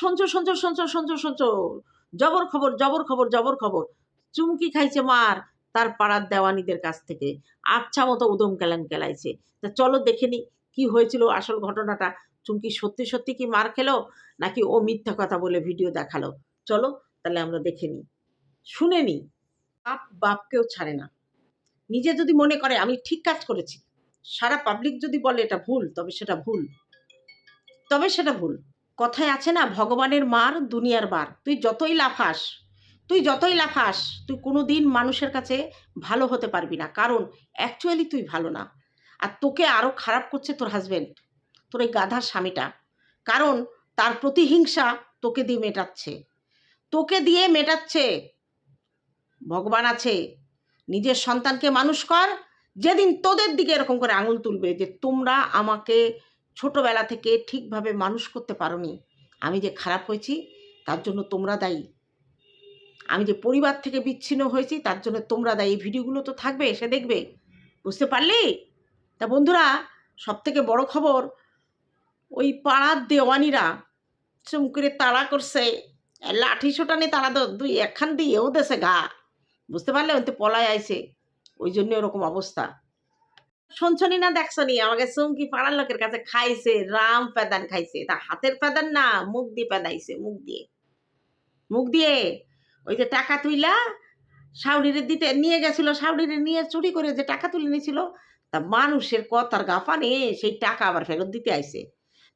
সঞ্চ সঞ্চ সঞ্চ সঞ্চ সঞ্চ জবর খবর জবর খবর জবর খবর। চুমকি খাইছে মার তার পাড়ার দেওয়ানিদের কাছ থেকে। আচ্ছা মতো উদম কেলান কেলাইছে। তা চলো দেখে নি কি হয়েছিল আসল ঘটনাটা। চুমকি সত্যি সত্যি কি মার খেলো নাকি ও মিথ্যা কথা বলে ভিডিও দেখাল? চলো তাহলে আমরা দেখে নিই শুনে নিই বাপ বাপকেও ছাড়ে না। নিজে যদি মনে করে আমি ঠিক কাজ করেছি, সারা পাবলিক যদি বলে এটা ভুল, তবে সেটা ভুল। তবে সেটা ভুল। কথায় আছে না, ভগবানের মার দুনিয়ার বার। তুই যতই লাফাস, তুই যতই লাফাস, তুই কোনো দিন মানুষের কাছে ভালো হতে পারবি না। কারণ অ্যাকচুয়ালি তুই ভালো না। আর তোকে আরও খারাপ করছে তোর হাজবেন্ড তোর এই গাধার স্বামীটা। কারণ, তার প্রতিহিংসা তোকে দিয়ে মেটাচ্ছে। তোকে দিয়ে মেটাচ্ছে। ভগবান আছে। নিজের সন্তানকে মানুষ কর। যেদিন তোদের দিকে এরকম করে আঙুল তুলবে যে তোমরা আমাকে ছোটবেলা থেকে ঠিকভাবে মানুষ করতে পারোনি। আমি যে খারাপ হয়েছি, তার জন্য তোমরা দায়ী। আমি যে পরিবার থেকে বিচ্ছিন্ন হয়েছি, তার জন্য তোমরা দায়ী। এই ভিডিওগুলো তো থাকবে সে দেখবে। বুঝতে পারলি? তা বন্ধুরা সব থেকে বড় খবর, ওই পাড়ার দেওয়ানিরা চুম করে তাড়া করছে। লাঠি সোটানি তারা দুই একখান দিয়েও দেশে গা। বুঝতে পারলে? ওতে পলায় আইছে। ওই জন্য ওরকম অবস্থা। শুনছনি না দেখছনি? আমাকে চুমকি পাড়ার লোকের কাছে খাইছে, রাম প্যাদান খাইছে তা হাতের প্যাদান না, মুখ দিয়ে প্যাদাইছে মুখ দিয়ে। মুখ দিয়ে? ওই যে টাকা তুইলা সাউরিরে দিতে নিয়ে গেছিল সাউরিরে নিয়ে চুরি করে যে টাকা তুলে নিয়েছিল, তা মানুষের কথার গাফা গাফানে সেই টাকা আবার ফেরত দিতে আইছে।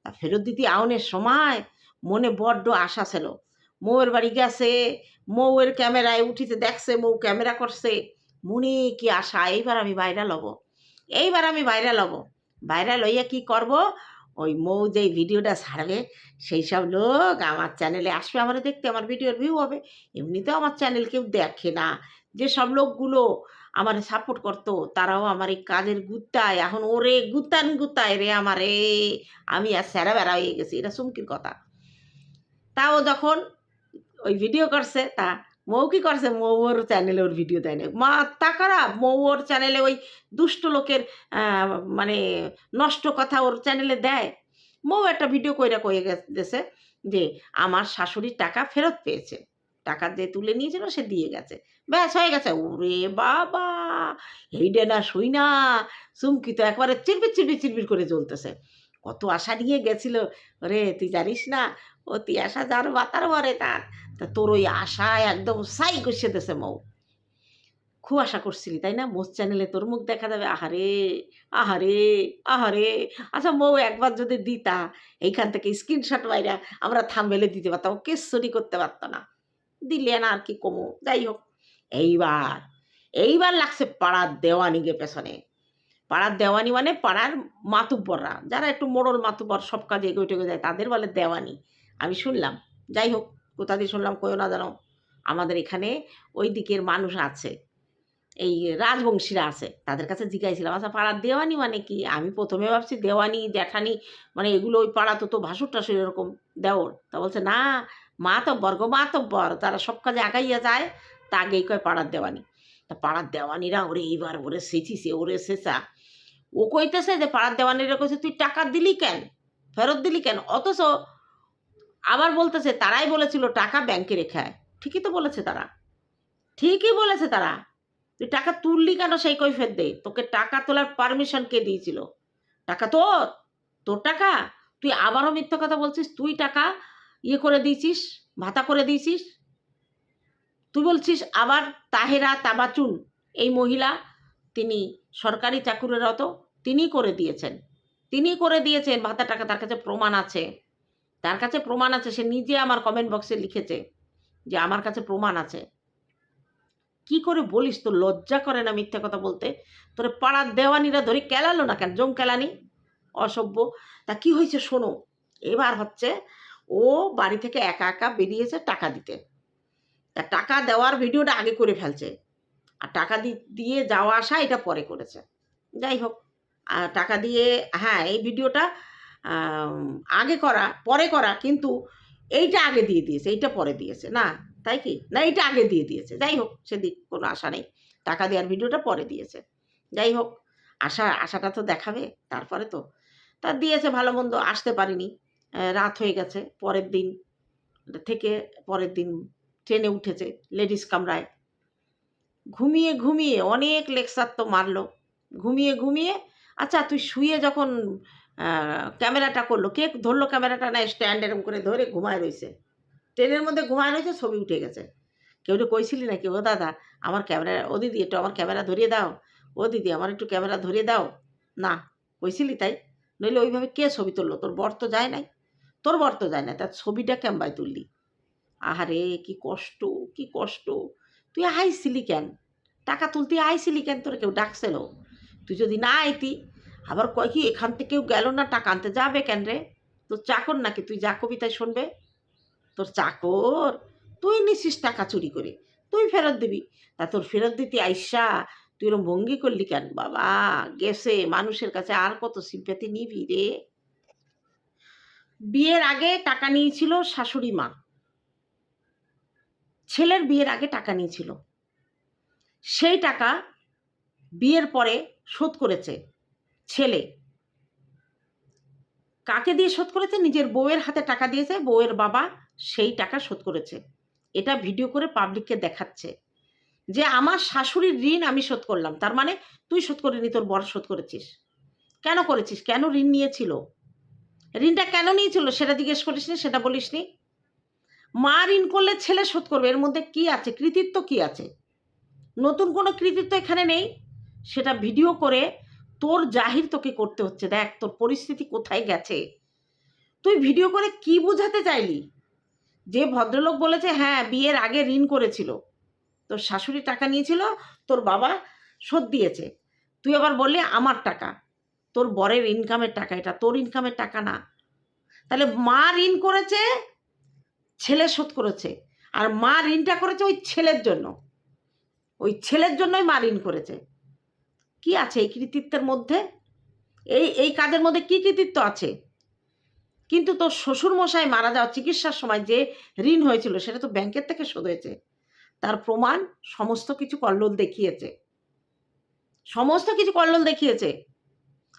তা ফেরত দিতে আউনের সময় মনে বড্ড আশা ছিল। মৌয়ের বাড়ি গেছে, মৌয়ের ক্যামেরায় উঠিতে দেখছে, মৌ ক্যামেরা করছে। মনে কি আশা? এইবার আমি বাইরে লব। এইবার আমি বাইরে লব বাইরে লইয়া কি করব? ওই মৌ যেই ভিডিওটা ছাড়বে, সেই সব লোক আমার চ্যানেলে আসবে, আমার দেখতে আমার ভিডিওর ভিউ হবে। এমনিতেও আমার চ্যানেল কেউ দেখে না। যে সব লোকগুলো আমার সাপোর্ট করতো, তারাও আমার এই কাজের গুত্তায়। এখন ওরে গুত্তান গুত্তায় রে আমার। আমারে আমি আর স্যারা বেড়া হয়ে গেছি, এটা সুমকির কথা। তাও যখন ওই ভিডিও করছে, তা মৌ কি করছে? মৌ ওর চ্যানেলে ওর ভিডিও দেয় না মাথা খারাপ মৌ ওর চ্যানেলে ওই দুষ্ট লোকের মানে নষ্ট কথা ওর চ্যানেলে দেয়। মৌ একটা ভিডিও কইরা কয়ে গেছে যে, আমার শাশুড়ির টাকা ফেরত পেয়েছে। টাকা যে তুলে নিয়েছিল সে দিয়ে গেছে। ব্যাস, হয়ে গেছে। ওরে বাবা! এইটা না শুই না। চুমকি তো একবারে চিরবির চিরবির চিরবির করে জ্বলতেছে। কত আশা নিয়ে গেছিল। রে তুই জানিস না, অতি আশা যার বাতার মরে তার। তা তোর ওই আশা একদম সাই কষে দেছে মৌ। খুব আশা করছিলি, তাই না? মোজ চ্যানেলে তোর মুখ দেখা যাবে। আহারে আহারে আহারে। আচ্ছা মৌ একবার যদি দিতা, এইখান থেকে স্ক্রিনশট বাইরা আমরা থামবেলে দিতে পারতাম কেসরি করতে পারতো না। দিলে না আর কি কমো? যাই হোক, এইবার এইবার লাগছে পাড়ার দেওয়ানিকে পেছনে। পাড়ার দেওয়ানি মানে পাড়ার মাতুব্বররা। যারা একটু মোড়ল মাতুব্বর, সব কাজে এগোয় টেগে যায়, তাদের বলে দেওয়ানি। আমি শুনলাম। যাই হোক, কোথা দিয়ে শুনলাম কেউ না জানো? আমাদের এখানে ওই দিকের মানুষ আছে, এই রাজবংশীরা আছে, তাদের কাছে জিজ্ঞাসছিলাম আচ্ছা পাড়ার দেওয়ানি মানে কি? আমি প্রথমে ভাবছি দেওয়ানি, জ্যাঠানি মানে এগুলো ওই পাড়া তো তো ভাসুর টাসুর এরকম দেওর। তা বলছে, না মা তো বর্গ মা তো বর তারা সব কাজে আগাইয়া যায়, তা আগেই কয় পাড়ার দেওয়ানি। তা পাড়ার দেওয়ানিরা, ওরে, এইবার ওরে সেচিছে ওরে সেচা। ও কইতেছে যে পাড়ার দেওয়ানিরা কইছে, তুই টাকা দিলি কেন? ফেরত দিলি কেন? অথচ আবার বলতেছে, তারাই বলেছিল টাকা ব্যাংকে রেখে আয়। ঠিকই তো বলেছে তারা। ঠিকই বলেছে তারা। তুই টাকা তুললি কেন সেই কৈফের দে? তোকে টাকা তোলার পারমিশন কে দিয়েছিল? টাকা তোর? তোর টাকা? তুই আবারও মিথ্যা কথা বলছিস? তুই টাকা ইয়ে করে দিয়েছিস? ভাতা করে দিয়েছিস? তুই বলছিস আবার তাহেরা তাবাচুন এই মহিলা তিনি সরকারি চাকুরিরত তিনি করে দিয়েছেন। তিনি করে দিয়েছেন ভাতা টাকা তার কাছে প্রমাণ আছে। তার কাছে প্রমাণ আছে, সে নিজে আমার কমেন্ট বক্সে লিখেছে যে আমার কাছে প্রমাণ আছে। কি করে বলিস তো লজ্জা করে না মিথ্যে কথা বলতে? তোরে পাড়ার দেওয়ানিরা ধরে কেলালো না কেন? জম কেলানি? অসভ্য। তা কি হয়েছে শোনো, এবার হচ্ছে ও বাড়ি থেকে একা একা বেরিয়েছে টাকা দিতে। তা টাকা দেওয়ার ভিডিওটা আগে করে ফেলছে। আর টাকা দিয়ে যাওয়া আসা এটা পরে করেছে। যাই হোক টাকা দিয়ে হ্যাঁ এই ভিডিওটা আগে করা, পরে করা, কিন্তু এইটা আগে দিয়ে দিয়েছে, এইটা পরে দিয়েছে, না? তাই কি? না, এইটা আগে দিয়ে দিয়েছে। যাই হোক, সেদিক কোনো আশা নেই। টাকা দেওয়ার ভিডিওটা পরে দিয়েছে। যাই হোক, আশা, আশাটা তো দেখাবে, তারপরে তো। তা দিয়েছে ভালো মন্দ, আসতে পারিনি। রাত হয়ে গেছে, পরের দিন থেকে, পরের দিন ট্রেনে উঠেছে, লেডিস কামরায়। ঘুমিয়ে ঘুমিয়ে অনেক লেকচার তো মারলো। ঘুমিয়ে ঘুমিয়ে আচ্ছা তুই শুয়ে যখন ক্যামেরাটা করল, কে ধরলো ক্যামেরাটা না স্ট্যান্ড এরম করে ধরে ঘুমায় রয়েছে? ট্রেনের মধ্যে ঘুমায় রয়েছে, ছবি উঠে গেছে। কেউ কইছিলি নাকি, ও দাদা, আমার ক্যামেরা, ও দিদি একটু আমার ক্যামেরা ধরিয়ে দাও, ও দিদি আমার একটু ক্যামেরা ধরিয়ে দাও। না, কইছিলি তাই, নইলে ওইভাবে কে ছবি তুললো? তোর বর তো যায় নাই, তোর বর তো যায় না তার ছবিটা ক্যাম্বায় তুললি? আহারে, কি কষ্ট কি কষ্ট তুই আইছিলি কেন? টাকা তুলতে আইছিলি কেন? তোর কেউ ডাকছিল? তুই যদি না আইতি, আবার কয় কি, এখান থেকে কেউ গেল না, টাকা আনতে যাবে কেন রে? তোর চাকর নাকি? তুই যা কবিতায় শুনবে? তোর চাকর, তুই নিছিস টাকা চুরি করে, তুই ফেরত দিবি। তা তোর ফেরত দিতে আইসা, তুই এরকম ভঙ্গি করলি কেন? বাবা, গেছে, মানুষের কাছে আর কত সিম্প্যাথি নিবি রে? বিয়ের আগে টাকা নিয়েছিল শাশুড়ি মা। ছেলের বিয়ের আগে টাকা নিয়েছিল। সেই টাকা বিয়ের পরে শোধ করেছে ছেলে। কাকে দিয়ে শোধ করেছে? নিজের বউয়ের হাতে টাকা দিয়েছে, বউয়ের বাবা সেই টাকা শোধ করেছে। এটা ভিডিও করে পাবলিককে দেখাচ্ছে যে আমার শাশুড়ির ঋণ আমি শোধ করলাম। তার মানে তুই শোধ করিনি, তোর বর শোধ করেছিস। কেন করেছিস? কেন ঋণ নিয়েছিল? ঋণটা কেন নিয়েছিল? সেটা জিজ্ঞেস করিসনি, সেটা বলিসনি? মা ঋণ করলে ছেলে শোধ করবে, এর মধ্যে কি আছে? কৃতিত্ব কি আছে? নতুন কোনো কৃতিত্ব এখানে নেই। সেটা ভিডিও করে তোর জাহির তোকে করতে হচ্ছে। দেখ, তোর পরিস্থিতি কোথায় গেছে? তুই ভিডিও করে কি বোঝাতে চাইলি? যে ভদ্রলোক বলেছে হ্যাঁ বিয়ের আগে ঋণ করেছিল। তোর শাশুড়ি টাকা নিয়েছিল, তোর বাবা শোধ দিয়েছে। তুই আবার বললি, আমার টাকা। তোর বরের ইনকামের টাকা, এটা তোর ইনকামের টাকা না। তাহলে মা ঋণ করেছে ছেলে শোধ করেছে। আর মা ঋণটা করেছে ওই ছেলের জন্য। ওই ছেলের জন্যই মা ঋণ করেছে। কি আছে এই কৃতিত্বের মধ্যে? এই এই কাজের মধ্যে কি কৃতিত্ব আছে? কিন্তু তোর শ্বশুর মশাই মারা যাওয়া চিকিৎসার সময় যে ঋণ হয়েছিল, সেটা তো ব্যাংকের থেকে শোধ হয়েছে। তার প্রমাণ সমস্ত কিছু কল্লোল দেখিয়েছে। সমস্ত কিছু কল্লোল দেখিয়েছে।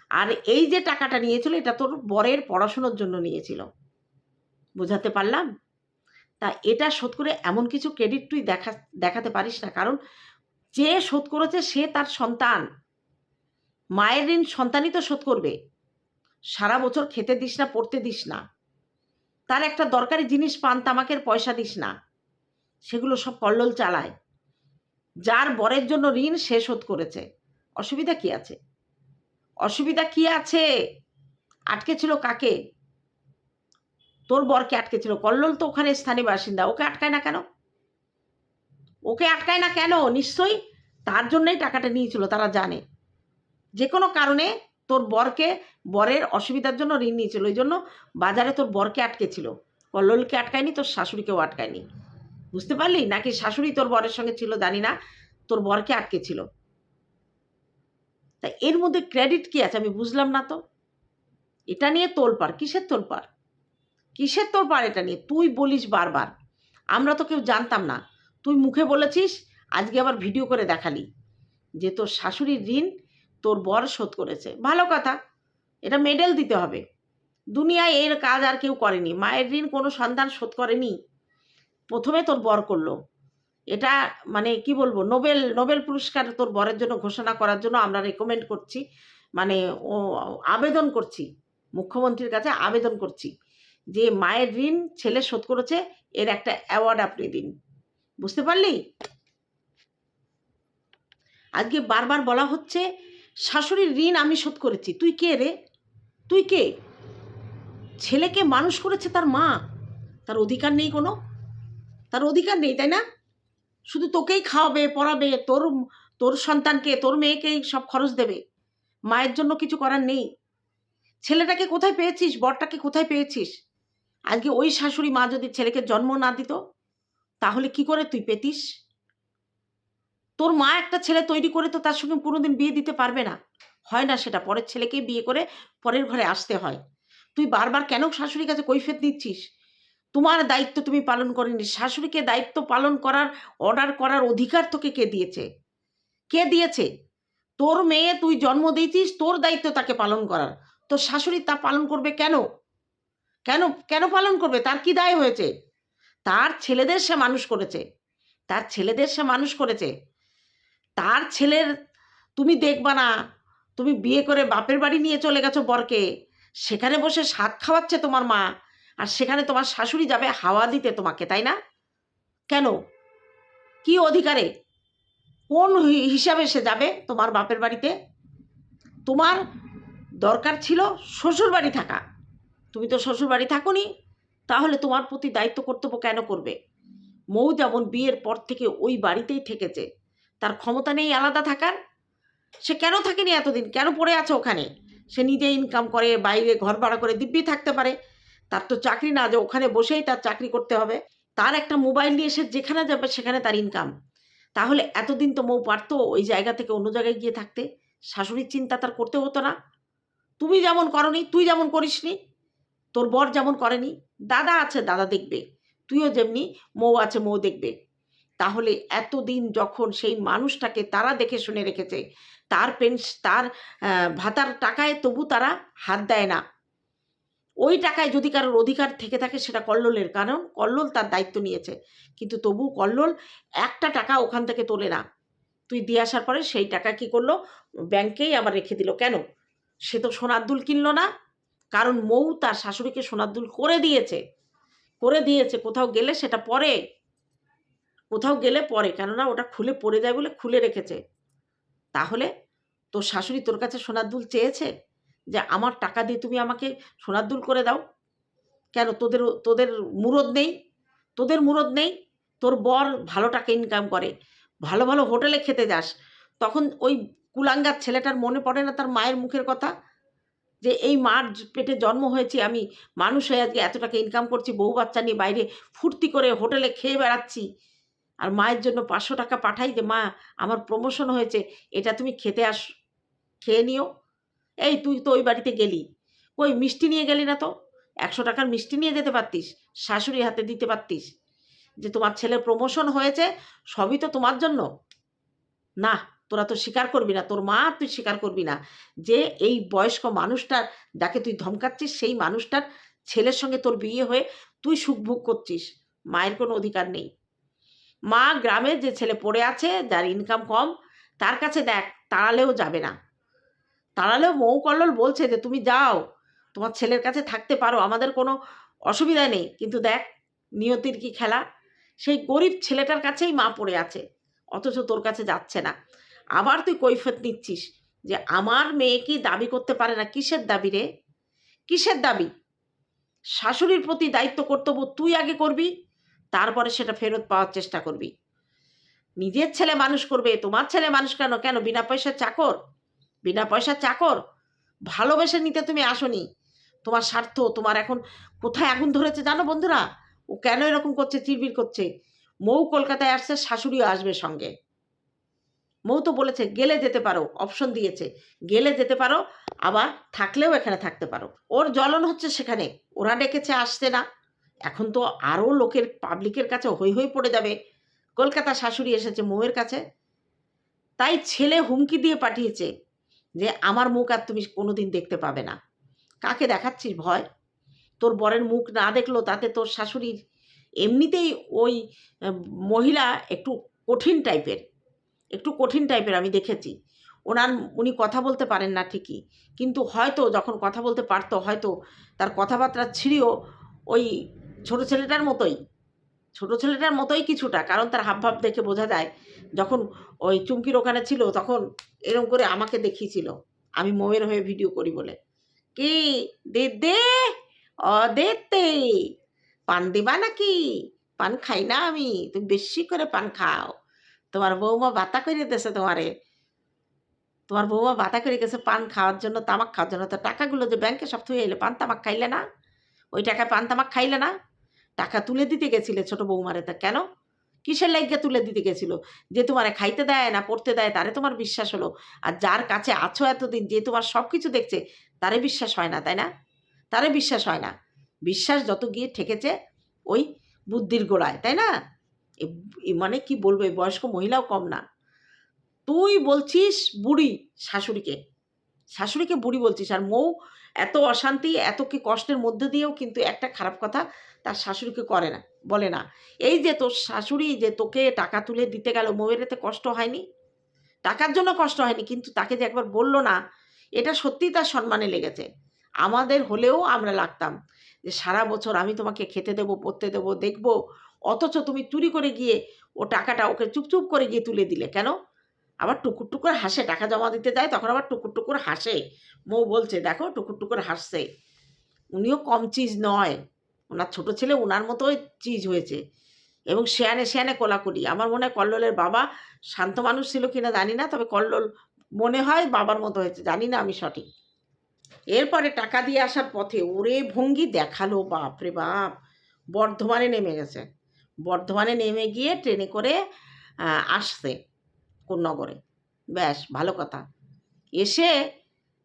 আর এই যে টাকাটা নিয়েছিল, এটা তোর বরের পড়াশুনোর জন্য নিয়েছিল। বোঝাতে পারলাম? তা এটা শোধ করে এমন কিছু ক্রেডিট তুই দেখা, দেখাতে পারিস না। কারণ যে শোধ করেছে সে তার সন্তান। মায়ের ঋণ সন্তানই তো শোধ করবে। সারা বছর খেতে দিস না, পড়তে দিস না। তার একটা দরকারি জিনিস পান, তামাকের পয়সা দিস না। সেগুলো সব কল্লোল চালায়। যার বরের জন্য ঋণ সে শোধ করেছে। অসুবিধা কি আছে? অসুবিধা কি আছে? আটকে ছিল কাকে? তোর বরকে আটকে ছিল কল্লোল তো ওখানে স্থানীয় বাসিন্দা। ওকে আটকায় না কেন? ওকে আটকায় না কেন? নিশ্চয়ই তার জন্যই টাকাটা নিয়েছিল, তারা জানে। যে কোনো কারণে তোর বরকে বরের অসুবিধার জন্য ঋণ নিয়েছিল। ওই জন্য বাজারে তোর বরকে আটকেছিল। কল্লোলকে আটকায়নি, তোর শাশুড়িকেও আটকায়নি। বুঝতে পারলি? নাকি শাশুড়ি তোর বরের সঙ্গে ছিল, জানি না, তোর বরকে আটকেছিল। তা এর মধ্যে ক্রেডিট কি আছে? আমি বুঝলাম না তো। এটা নিয়ে তোলপাড়, কিসের তোলপাড়? কিসের তোলপাড় এটা নিয়ে? তুই বলিস বারবার। আমরা তো কেউ জানতাম না। তুই মুখে বলেছিস, আজকে আবার ভিডিও করে দেখালি। যে তোর শাশুড়ির ঋণ তোর বর শোধ করেছে। ভালো কথা, এটা মেডেল দিতে হবে। দুনিয়ায় এর কাজ আর কেউ করেনি। মায়ের ঋণ কোনো সন্তান শোধ করেনি। প্রথমে তোর বর করল। এটা মানে কি বলব, নোবেল নোবেল পুরস্কার তোর বরের জন্য ঘোষণা করার জন্য আমরা রেকমেন্ড করছি। মানে ও, আবেদন করছি। মুখ্যমন্ত্রীর কাছে আবেদন করছি। যে মায়ের ঋণ ছেলে শোধ করেছে, এর একটা অ্যাওয়ার্ড আপনি দিন। বুঝতে পারলি? আজকে বারবার বলা হচ্ছে, শাশুড়ির ঋণ আমি শোধ করেছি। তুই কে রে? তুই কে? ছেলেকে মানুষ করেছে তার মা। তার অধিকার নেই কোনো। তার অধিকার নেই, তাই না? শুধু তোকেই খাওয়াবে, পড়াবে, তোর তোর সন্তানকে, তোর মেয়েকেই সব খরচ দেবে। মায়ের জন্য কিছু করার নেই। ছেলেটাকে কোথায় পেয়েছিস? বরটাকে কোথায় পেয়েছিস? আজকে ওই শাশুড়ি মা যদি ছেলেকে জন্ম না দিত, তাহলে কি করে তুই পেতিস? তোর মা একটা ছেলে তৈরি করে তো তার সঙ্গে কোনোদিন বিয়ে দিতে পারবে না। হয় না সেটা, পরের ছেলেকে বিয়ে করে পরের ঘরে আসতে হয়। তুই বারবার কেন শাশুড়ির কাছে কৈফিয়ত দিচ্ছিস? তোমার দায়িত্ব তুমি পালন করেনি। শাশুড়িকে দায়িত্ব পালন করার, অর্ডার করার অধিকার তোকে কে দিয়েছে? কে দিয়েছে? তোর মেয়ে তুই জন্ম দিয়েছিস, তোর দায়িত্ব তাকে পালন করার। তোর শাশুড়ি তা পালন করবে কেন? কেন কেন পালন করবে? তার কি দায় হয়েছে? তার ছেলেদের সে মানুষ করেছে। তার ছেলেদের সে মানুষ করেছে। তার ছেলের, তুমি দেখবা না, তুমি বিয়ে করে বাপের বাড়ি নিয়ে চলে গেছো বরকে। সেখানে বসে শাক খাওয়াচ্ছে তোমার মা, আর সেখানে তোমার শাশুড়ি যাবে হাওয়া দিতে তোমাকে, তাই না? কেন? কি অধিকারে? কোন হিসাবে সে যাবে তোমার বাপের বাড়িতে? তোমার দরকার ছিল শ্বশুর বাড়ি থাকা। তুমি তো শ্বশুর বাড়ি থাকোনি, তাহলে তোমার প্রতি দায়িত্ব কর্তব্য কেন করবে? মৌ যেমন বিয়ের পর থেকে ওই বাড়িতেই থেকেছে, তার ক্ষমতা নেই আলাদা থাকার। সে কেন থাকেনি এতদিন? কেন পড়ে আছে ওখানে? সে নিজে ইনকাম করে, বাইরে ঘর ভাড়া করে দিব্যি থাকতে পারে। তার তো চাকরি না, যে ওখানে বসেই তার চাকরি করতে হবে। তার একটা মোবাইল নিয়ে সে যেখানে যাবে সেখানে তার ইনকাম তাহলে এতদিন তো মৌ পারতো ওই জায়গা থেকে অন্য জায়গায় গিয়ে থাকতে। শাশুড়ির চিন্তা তার করতে হতো না। তুমি যেমন করনি, তুই যেমন করিসনি তোর বর যেমন করেনি, দাদা আছে, দাদা দেখবে। তুইও যেমনি, মৌ আছে, মৌ দেখবে। তাহলে এতদিন যখন সেই মানুষটাকে তারা দেখে শুনে রেখেছে, তার পেনস তার ভাতার টাকায় তবু তারা হাত দেয় না। ওই টাকায় যদি কারোর অধিকার থেকে থাকে, সেটা কল্লোলের, কারণ কল্লোল তার দায়িত্ব নিয়েছে। কিন্তু তবু কল্লোল একটা টাকা ওখান থেকে তোলে না। তুই দিয়ে আসার পরে সেই টাকা কি করল? ব্যাংকেই আবার রেখে দিল। কেন? সে তো সোনার দুল কিনলো না। কারণ মৌ তার শাশুড়িকে সোনার করে দিয়েছে করে দিয়েছে। কোথাও গেলে সেটা পরে, কোথাও গেলে পরে, কেননা ওটা খুলে পড়ে যায় বলে খুলে রেখেছে। তাহলে তোর শাশুড়ি তোর কাছে সোনার দুল চেয়েছে যে আমার টাকা দিয়ে তুমি আমাকে সোনার দুল করে দাও? কেন তোদের তোদের মুরদ নেই? তোদের মুরদ নেই? তোর বর ভালো টাকা ইনকাম করে, ভালো ভালো হোটেলে খেতে যাস। তখন ওই কুলাঙ্গার ছেলেটার মনে পড়ে না তার মায়ের মুখের কথা? যে এই মার পেটে জন্ম হয়েছি, আমি মানুষ হয়ে আজকে এত টাকা ইনকাম করছি, বউ বাচ্চা নিয়ে বাইরে ফুর্তি করে হোটেলে খেয়ে বেড়াচ্ছি। আর মায়ের জন্য পাঁচশো টাকা পাঠাই যে, মা, আমার প্রমোশন হয়েছে, এটা তুমি খেতে আস, খেয়ে নিও। এই, তুই তো ওই বাড়িতে গেলি। ওই মিষ্টি নিয়ে গেলি না তো? একশো টাকার মিষ্টি নিয়ে যেতে পারতিস, শাশুড়ির হাতে দিতে পারতিস। যে তোমার ছেলের প্রমোশন হয়েছে, সবই তো তোমার জন্য? না। তোরা তো স্বীকার করবি না, তোর মা তুই স্বীকার করবি না। যে এই বয়স্ক মানুষটার যাকে তুই ধমকাচ্ছিস, সেই মানুষটার ছেলের সঙ্গে তোর বিয়ে হয়ে তুই সুখ ভোগ করছিস। মায়ের কোনো অধিকার নেই। মা গ্রামে যে ছেলে পড়ে আছে, যার ইনকাম কম, তার কাছে দেখ, তাড়ালেও যাবে না। তাড়ালেও মৌ কল্লোল বলছে যে, তুমি যাও, তোমার ছেলের কাছে থাকতে পারো, আমাদের কোনো অসুবিধা নেই। কিন্তু দেখ, নিয়তির কি খেলা? সেই গরিব ছেলেটার কাছেই মা পড়ে আছে, অথচ তোর কাছে যাচ্ছে না। আবার তুই কৈফত নিচ্ছিস যে আমার মেয়ে কি দাবি করতে পারে না? কিসের দাবি রে? কিসের দাবি? শাশুড়ির প্রতি দায়িত্ব কর্তব্য তুই আগে করবি, তারপরে সেটা ফেরত পাওয়ার চেষ্টা করবি। নিজের ছেলে মানুষ করবে, তোমার ছেলে মানুষ কেন? কেন? বিনা পয়সার চাকর? বিনা পয়সার চাকর? ভালোবেসে নিতে তুমি আসনি। তোমার স্বার্থ, তোমার এখন কোথায় আগুন ধরেছে জানো বন্ধুরা? ও কেন এরকম করছে চিরবির করছে? মৌ কলকাতায় আসছে, শাশুড়িও আসবে সঙ্গে। মৌ তো বলেছে, গেলে যেতে পারো। অপশন দিয়েছে, গেলে যেতে পারো, আবার থাকলেও এখানে থাকতে পারো। ওর জ্বলন হচ্ছে সেখানে, ওরা ডেকেছে, আসছে না। এখন তো আরও লোকের পাবলিকের কাছে হই হই পড়ে যাবে। কলকাতা শাশুড়ি এসেছে মৌয়ের কাছে। তাই ছেলে হুমকি দিয়ে পাঠিয়েছে যে, আমার মুখ আর তুমি কোনোদিন দেখতে পাবে না। কাকে দেখাচ্ছিস ভয়? তোর বরের মুখ না দেখল তাতে তোর শাশুড়ির এমনিতেই ওই মহিলা একটু কঠিন টাইপের একটু কঠিন টাইপের আমি দেখেছি। ওনার উনি কথা বলতে পারেন না ঠিকই। কিন্তু হয়তো যখন কথা বলতে পারতো, হয়তো তার কথাবার্তা ছিঁড়িও ওই ছোট ছেলেটার মতোই, ছোট ছেলেটার মতোই কিছুটা, কারণ তার হাবভাব দেখে বোঝা যায়, যখন ওই চুমকির ওখানে ছিল তখন এরকম করে আমাকে দেখিয়েছিল, আমি মোয়ের হয়ে ভিডিও করি বলে। কি? দে দে অ পান দেবা নাকি? পান খাই না আমি, তুমি বেশি করে পান খাও। তোমার বৌমা বাতা করে দিয়েছে তোমারে। তোমার বৌমা বাতা করে গেছে পান খাওয়ার জন্য, তামাক খাওয়ার জন্য। তো টাকাগুলো যে ব্যাংকে সব থুয়ে এলে, পান তামাক খাইলে না? ওই টাকায় পান তামাক খাইলে না? টাকা তুলে দিতে গেছিলে ছোট বৌমারে, তা কেন? কিসের লাইগা তুলে দিতে গেছিল? যে তোমারে খাইতে দেয় না, পড়তে দেয়, তারে তোমার বিশ্বাস হলো। আর যার কাছে আছো এতদিন, যে তোমার সব কিছু দেখছে, তারে বিশ্বাস হয় না, তাই না? তারে বিশ্বাস হয় না। বিশ্বাস যত গিয়ে ঠেকেছে, ওই বুদ্ধির গোড়ায়, তাই না? মানে কি বলব বয়স্ক মহিলাও কম না। তুই বলছিস বুড়ি শাশুড়িকে। শাশুড়িকে বুড়ি বলছিস। আর মৌ এত অশান্তি, এত কি কষ্টের মধ্যে দিয়েও কিন্তু একটা খারাপ কথা তার শাশুড়িকে করে না, বলে না। এই যে তোর শাশুড়ি যে তোকে টাকা তুলে দিতে গেল, মোয়ের এতে কষ্ট হয়নি? টাকার জন্য কষ্ট হয়নি, কিন্তু তাকে যে একবার বলল না, এটা সত্যিই তার সম্মানে লেগেছে। আমাদের হলেও আমরা লাগতাম যে সারা বছর আমি তোমাকে খেতে দেবো, পরতে দেবো, দেখব অথচ তুমি চুরি করে গিয়ে ও টাকাটা ওকে চুপচুপ করে গিয়ে তুলে দিলে কেন? আবার টুকুর টুকুর হাসে, টাকা জমা দিতে যায়, তখন আবার টুকুর টুকুর হাসে। মৌ বলছে, দেখো, টুকুর টুকুর হাসছে। উনিও কম চিজ নয়। ওনার ছোট ছেলে ওনার মতোই চিজ হয়েছে। এবং শেয়ানে শেয়ানে কোলাকুলি। আমার মনে হয় কল্লোলের বাবা শান্ত মানুষ ছিল কিনা জানি না, তবে কল্লোল মনে হয় বাবার মতো হয়েছে। জানি না আমি সঠিক। এরপরে টাকা দিয়ে আসার পথে ওরে ভঙ্গি দেখাল। বাপ রে বাপ! বর্ধমানে নেমে গেছে। বর্ধমানে নেমে গিয়ে ট্রেনে করে আসছে কোন নগরে ব্যাস, ভালো কথা। এসে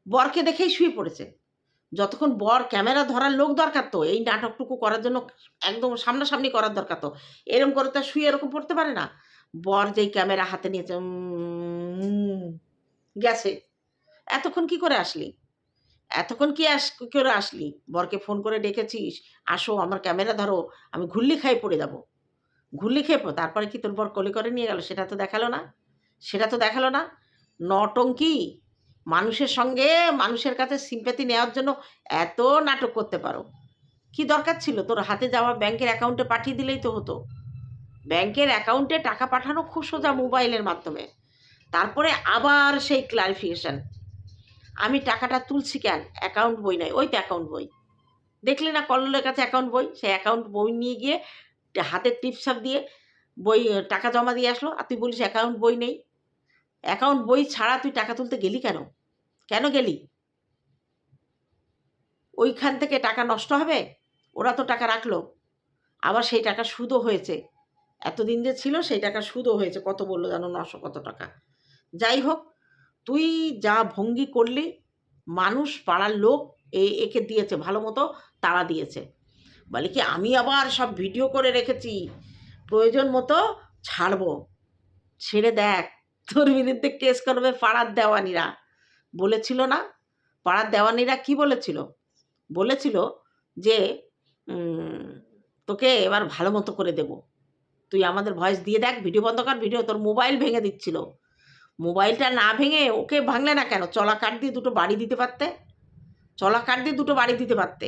বরকে দেখেই শুয়ে পড়েছে। যতক্ষণ বর ক্যামেরা ধরার লোক দরকার তো, এই নাটকটুকু করার জন্য একদম সামনাসামনি করার দরকার তো। এরকম করে তো শুয়ে এরকম পড়তে পারে না। বর যেই ক্যামেরা হাতে নিয়েছে গেছে। এতক্ষণ কি করে আসলি? এতক্ষণ কি আস করে আসলি? বরকে ফোন করে ডেকেছিস, আসো আমার ক্যামেরা ধরো, আমি ঘুল্লি খাই পড়ে যাব। ঘুল্লি খেয়ে পড়ো। তারপরে কি তোর বর কলে করে নিয়ে গেল? সেটা তো দেখাল না। সেটা তো দেখাল না। নটঙ্কি, মানুষের সঙ্গে মানুষের কাছে সিম্প্যাথি নেওয়ার জন্য এত নাটক করতে পারো। কি দরকার ছিল? তোর হাতে যাওয়া ব্যাংকের অ্যাকাউন্টে পাঠিয়ে দিলেই তো হতো। ব্যাংকের অ্যাকাউন্টে টাকা পাঠানো খুব সোজা মোবাইলের মাধ্যমে। তারপরে আবার সেই ক্লারিফিকেশন আমি টাকাটা তুলছি কেন? অ্যাকাউন্ট বই নাই। ওই তো অ্যাকাউন্ট বই। দেখলি না কল্লোলের কাছে অ্যাকাউন্ট বই? সেই অ্যাকাউন্ট বই নিয়ে গিয়ে হাতের টিপসাপ দিয়ে বই টাকা জমা দিয়ে আসলো। আর তুই বলিস অ্যাকাউন্ট বই নেই। অ্যাকাউন্ট বই ছাড়া তুই টাকা তুলতে গেলি কেন? কেন গেলি? ওইখান থেকে টাকা নষ্ট হবে? ওরা তো টাকা রাখল। আবার সেই টাকা সুদও হয়েছে। এতদিন যে ছিল, সেই টাকা সুদও হয়েছে। কত বলল জানো? নশো কত টাকা। যাই হোক, তুই যা ভঙ্গি করলি, মানুষ পাড়ার লোক এ, একে দিয়েছে, ভালো মতো তাড়া দিয়েছে। বলে কি, আমি আবার সব ভিডিও করে রেখেছি। প্রয়োজন মতো ছাড়বো। ছেড়ে দেখ, তোর বিরুদ্ধে কেস করবে পাড়ার দেওয়ানিরা। বলেছিল না? পাড়ার দেওয়ানিরা কি বলেছিল? বলেছিল যে তোকে এবার ভালো মতো করে দেব। তুই আমাদের ভয়েস দিয়ে দেখ ভিডিও বন্ধ কর ভিডিও তোর মোবাইল ভেঙে দিচ্ছিল। মোবাইলটা না ভেঙে ওকে ভাঙলে না কেন? চলা কাঠ দিয়ে দুটো বাড়ি দিতে পারতে? চলা কাঠ দিয়ে দুটো বাড়ি দিতে পারতে?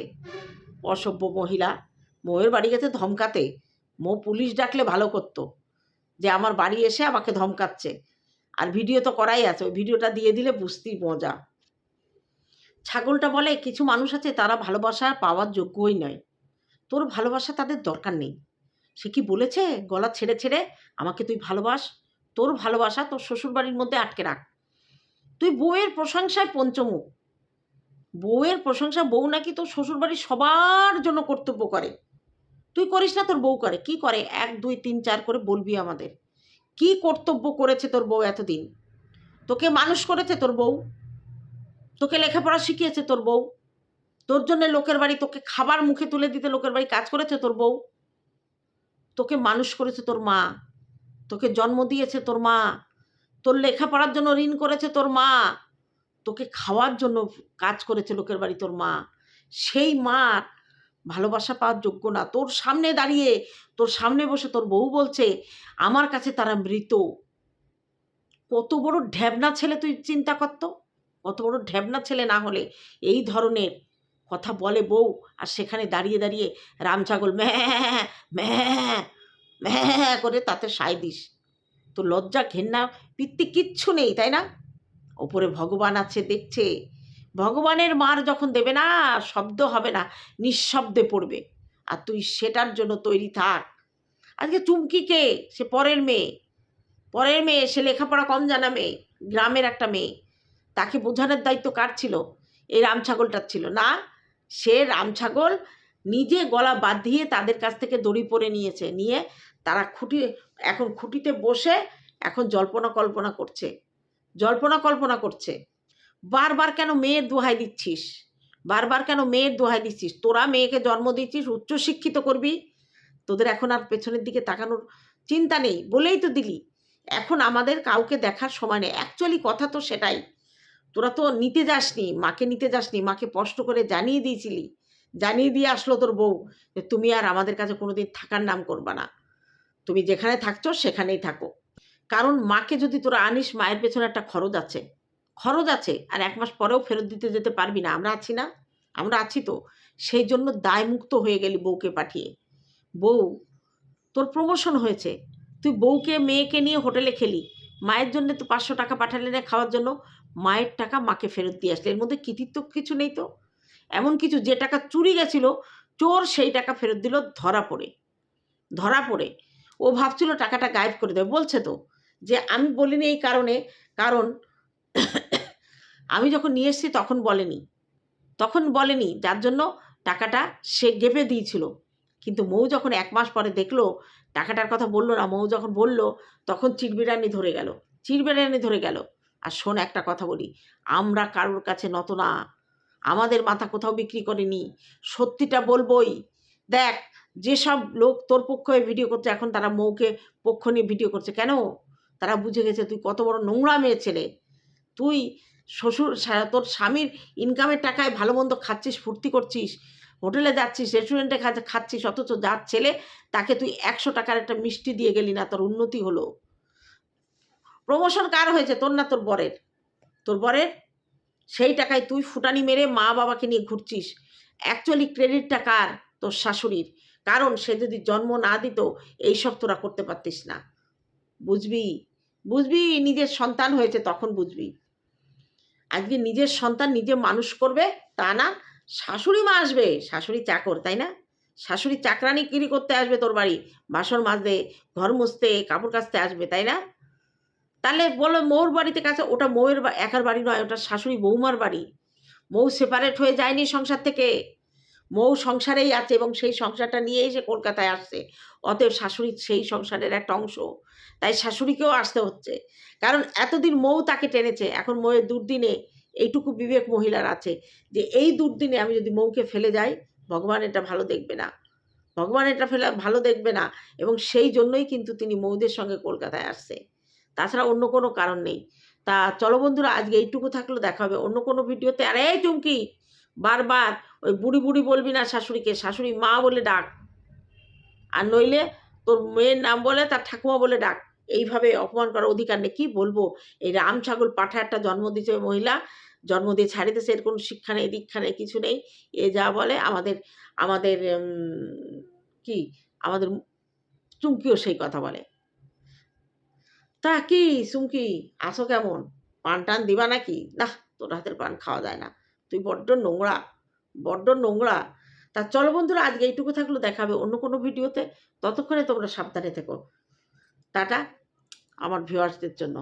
অসভ্য মহিলা। মৌয়ের বাড়ি গেছে ধমকাতে। মৌ পুলিশ ডাকলে ভালো করতো যে আমার বাড়ি এসে আমাকে ধমকাচ্ছে। আর ভিডিও তো করাই আছে, ওই ভিডিওটা দিয়ে দিলে বুঝতেই মজা। ছাগলটা বলে, কিছু মানুষ আছে, তারা ভালোবাসা পাওয়ার যোগ্যই নয়। তোর ভালোবাসা তাদের দরকার নেই। সে কি বলেছে? গলা ছেড়ে ছেড়ে, আমাকে তুই ভালোবাস। তোর ভালোবাসা তোর শ্বশুরবাড়ির মধ্যে আটকে রাখ। তুই বউয়ের প্রশংসায় পঞ্চমুখ। বউয়ের প্রশংসা বউ নাকি তোর শ্বশুরবাড়ির সবার জন্য কর্তব্য করে। তুই করিস না, তোর বউ করে। কি করে? এক, দুই, তিন, চার করে বলবি আমাদের। কি কর্তব্য করেছে তোর বউ এতদিন? তোকে মানুষ করেছে তোর বউ? তোকে লেখাপড়া শিখিয়েছে তোর বউ? তোর জন্য লোকের বাড়ি, তোকে খাবার মুখে তুলে দিতে লোকের বাড়ি কাজ করেছে তোর বউ? তোকে মানুষ করেছে তোর মা। তোকে জন্ম দিয়েছে তোর মা। তোর লেখাপড়ার জন্য ঋণ করেছে তোর মা। তোকে খাওয়ার জন্য কাজ করেছে লোকের বাড়ি তোর মা। সেই মা ভালোবাসা পাওয়ার যোগ্য না। তোর সামনে দাঁড়িয়ে, তোর সামনে বসে তোর বউ বলছে, আমার কাছে তারা মৃত। কত বড় ঢ্যাবনা ছেলে তুই চিন্তা করতো কত বড় ঢ্যাবনা ছেলে না হলে এই ধরনের কথা বলে বউ আর সেখানে দাঁড়িয়ে দাঁড়িয়ে রাম ছাগল ম্যাঁ করে তাতে সায় দিস। তো লজ্জা, ঘেন্না, পিত্তি কিচ্ছু নেই, তাই না? ওপরে ভগবান আছে, দেখছে। ভগবানের মার যখন দেবে না, শব্দ হবে না, নিঃশব্দে পড়বে। আর তুই সেটার জন্য তৈরি থাক। আজকে চুমকি কে সে পরের মেয়ে। পরের মেয়ে, সে লেখাপড়া কম জানা মেয়ে, গ্রামের একটা মেয়ে। তাকে বোঝানোর দায়িত্ব কার ছিল? এই রাম ছাগলটার ছিল। না, সে রাম ছাগল নিজে গলা বাঁধিয়ে তাদের কাছ থেকে দড়ি পরে নিয়েছে। নিয়ে তারা খুঁটি, এখন খুঁটিতে বসে এখন জল্পনা কল্পনা করছে। জল্পনা কল্পনা করছে। বারবার কেন মেয়ের দোহাই দিচ্ছিস? বারবার কেন মেয়ের দোহাই দিচ্ছিস? তোরা মেয়েকে জন্ম দিচ্ছিস, উচ্চশিক্ষিত করবি? তোদের এখন আর পেছনের দিকে তাকানোর চিন্তা নেই, বলেই তো দিলি। এখন আমাদের কাউকে দেখার সময় নেই। অ্যাকচুয়ালি কথা তো সেটাই। তোরা তো নিতে যাসনি, মাকে নিতে যাসনি, মাকে স্পষ্ট করে জানিয়ে দিয়েছিলি। জানিয়ে দিয়ে আসলো তোর বউ যে তুমি আর আমাদের কাছে কোনোদিন থাকার নাম করবা না। তুমি যেখানে থাকছো সেখানেই থাকো। কারণ মাকে যদি তোরা আনিস, মায়ের পেছনে একটা খরচ আছে। খরচ আছে, আর এক মাস পরেও ফেরত দিতে যেতে পারবি না। আমরা আছি না? আমরা আছি তো। সেই জন্য দায়মুক্ত হয়ে গেলি বউকে পাঠিয়ে। বউ, তোর প্রমোশন হয়েছে। তুই বউকে, মেয়েকে নিয়ে হোটেলে খেলি। মায়ের জন্য তো পাঁচশো টাকা পাঠালে না খাওয়ার জন্য। মায়ের টাকা মাকে ফেরত দিয়ে আসলে। এর মধ্যে কৃতিত্ব কিছু নেই তো? এমন কিছু, যে টাকা চুরি গেছিল, চোর সেই টাকা ফেরত দিল ধরা পড়ে। ধরা পড়ে। ও ভাবছিল টাকাটা গায়েব করে দেবে। বলছে তো যে আমি বলিনি এই কারণে, কারণ আমি যখন নিয়ে এসেছি তখন বলেনি। তখন বলেনি, যার জন্য টাকাটা সে গেপে দিয়েছিল। কিন্তু মৌ যখন এক মাস পরে দেখল, টাকাটার কথা বলল না, মৌ যখন বলল, তখন চিরবিরানি ধরে গেল, চিরবিরানি ধরে গেল। আর শোন একটা কথা বলি, আমরা কারোর কাছে নত না। আমাদের মাথা কোথাও বিক্রি করেনি। সত্যিটা বলবই। দেখ, যেসব লোক তোর পক্ষ হয়ে ভিডিও করছে, এখন তারা মৌকে পক্ষ নিয়ে ভিডিও করছে। কেন? তারা বুঝে গেছে, তুই কত বড় নোংরা মেয়ে ছেলে। তুই শ্বশুর তোর স্বামীর ইনকামের টাকায় ভালো মন্দ খাচ্ছিস, ফুর্তি করছিস, হোটেলে যাচ্ছিস রেস্টুরেন্টে খাচ্ছিস, অথচ যার ছেলে তাকে তুই একশো টাকার একটা মিষ্টি দিয়ে গেলি না, তোর উন্নতি হলো। প্রমোশন কার হয়েছে? তোর না তোর বরের? তোর বরের? সেই টাকায় তুই ফুটানি মেরে মা বাবাকে নিয়ে ঘুরছিস। অ্যাকচুয়ালি ক্রেডিটটা কার? তোর শাশুড়ির। কারণ সে যদি জন্ম না দিত, এইসব তোরা করতে পারতিস না। বুঝবি? বুঝবি নিজের সন্তান হয়েছে, তখন বুঝবি। আজকে নিজের সন্তান নিজে মানুষ করবে, তা না, শাশুড়ি মা আসবে, শাশুড়ি চাকর, তাই না? শাশুড়ি চাকরানি কিরি করতে আসবে তোর বাড়ি বাসন মাজতে, ঘর মুছতে, কাপড় কাচতে আসবে, তাই না? তাহলে বলো মৌর বাড়িতে কাছে, ওটা মৌয়ের একার বাড়ি নয়, ওটা শাশুড়ি বৌমার বাড়ি। মৌ সেপারেট হয়ে যায়নি সংসার থেকে। মৌ সংসারেই আছে এবং সেই সংসারটা নিয়ে এসে কলকাতায় আসছে, অতএব শাশুড়ি সেই সংসারের একটা অংশ। তাই শাশুড়িকেও আসতে হচ্ছে। কারণ এতদিন মৌ তাকে টেনেছে, এখন মৌয়ের দুর্দিনে এইটুকু বিবেক মহিলার আছে যে এই দুর্দিনে আমি যদি মৌকে ফেলে যাই, ভগবান এটা ভালো দেখবে না। ভগবান এটা ফেলে ভালো দেখবে না এবং সেই জন্যই কিন্তু তিনি মৌদের সঙ্গে কলকাতায় আসছে। তাছাড়া অন্য কোনো কারণ নেই। তা চলো বন্ধুরা, আজকে এইটুকু থাকল, দেখা হবে অন্য কোনো ভিডিওতে। আরে চুমকি বারবার ওই বুড়ি বুড়ি বলবি না শাশুড়িকে, শাশুড়ি মা বলে ডাক। আর নইলে তোর মেয়ের নাম বলে, তার ঠাকুমা বলে ডাক। এইভাবে অপমান করার অধিকার নেই। কী বলব? এই রাম ছাগল পাঠা একটা জন্ম দিয়েছে মহিলা। জন্ম দিয়ে ছাড়িতেছে এর কোনো শিক্ষা নেই, দীক্ষা নেই, কিছু নেই। এ যা বলে, আমাদের আমাদের কি? আমাদের চুমকিও সেই কথা বলে। তা কি, চুমকি? আসো কেমন? পান টান দিবা নাকি? না তোর হাতের পান খাওয়া যায় না। তুই বড্ড নোংরা বড্ড নোংরা। তা চলো বন্ধুরা, আজকে এইটুকু থাকল, দেখাবে অন্য কোনো ভিডিওতে। ততক্ষণে তোমরা সাবধানে থেকো। টাটা, আমার ভিউয়ার্সদের জন্য।